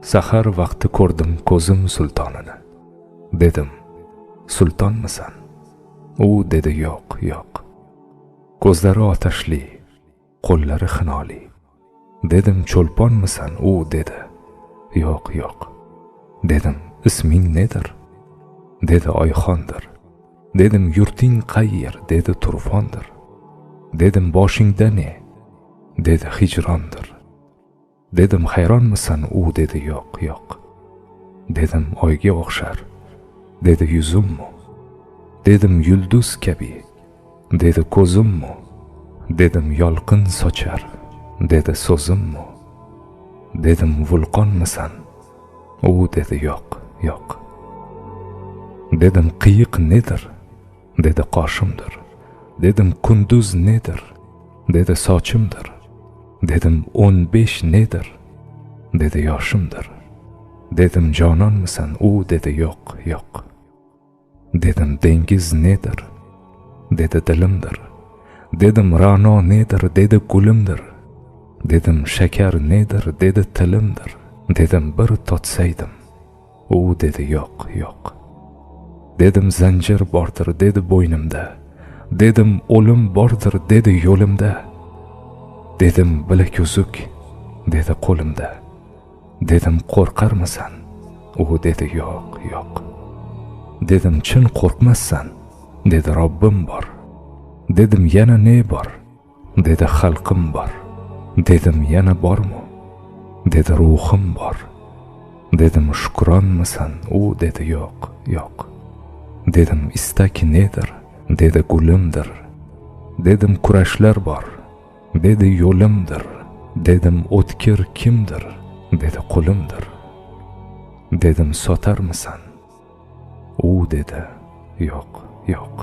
sahar vaqti ko'rdim ko'zim sultonini. Dedim sultonmisan? U dedi yo'q yo'q. Ko'zlari otashli qo'llari xinoli dedim cho'lponmisan? U dedi yo'q yo'q. Dedim isming nedir? Dedi oyxondir. Dedim yurting qayer dedi turfondir. Dedim boshingda ne? Dedi hijrondir. Dedim hayronmisan? U dedi yo'q yo'q. Dedim oyga o'xshar. Dedi yuzimmi? Dedim yulduz kabi. Dedi ko'zimmi? Dedim yolqin sochar. Dedi so'zimmi? Dedim vulqonmisan? U dedi yo'q yo'q. Dedim qiyiq nedir? Dedi qoshimdir. Dedim kunduz nedir? Dedi sochimdir. Dedim o'n besh nedir? Dedi yoshimdir. Dedim jononmisan? U dedi yo'q yo'q. Dedim dengiz nedir? Dedi dilimdir. Dedim ra'no nedir? Dedi gulimdir. Dedim shakar nedir? Dedi tilimdir. Dedim bir totsaydim. U dedi yo'q yo'q. Dedim zanjir bordir dedi bo'ynimda. Dedim o'lim bordir dedi yo'limda. Dedim bilak uzuk dedi qo'limda. Dedim qo'rqarmisan? U dedi yo'q yo'q. Dedim chin qo'rqmassan? dedi robbim bor. Dedim yana ne bor? dedi xalqim bor. Dedim yana bormi? dedi ruhim bor. Dedim shukronmisan? U dedi yo'q yo'q. Dedim istak nedir? dedi gulimdir. Dedim kurashlar bor. Dedi yo'limdir. Dedim o'tkir kimdir? dedi qulimdir dedim sotarmisan u dedi yo'q yo'q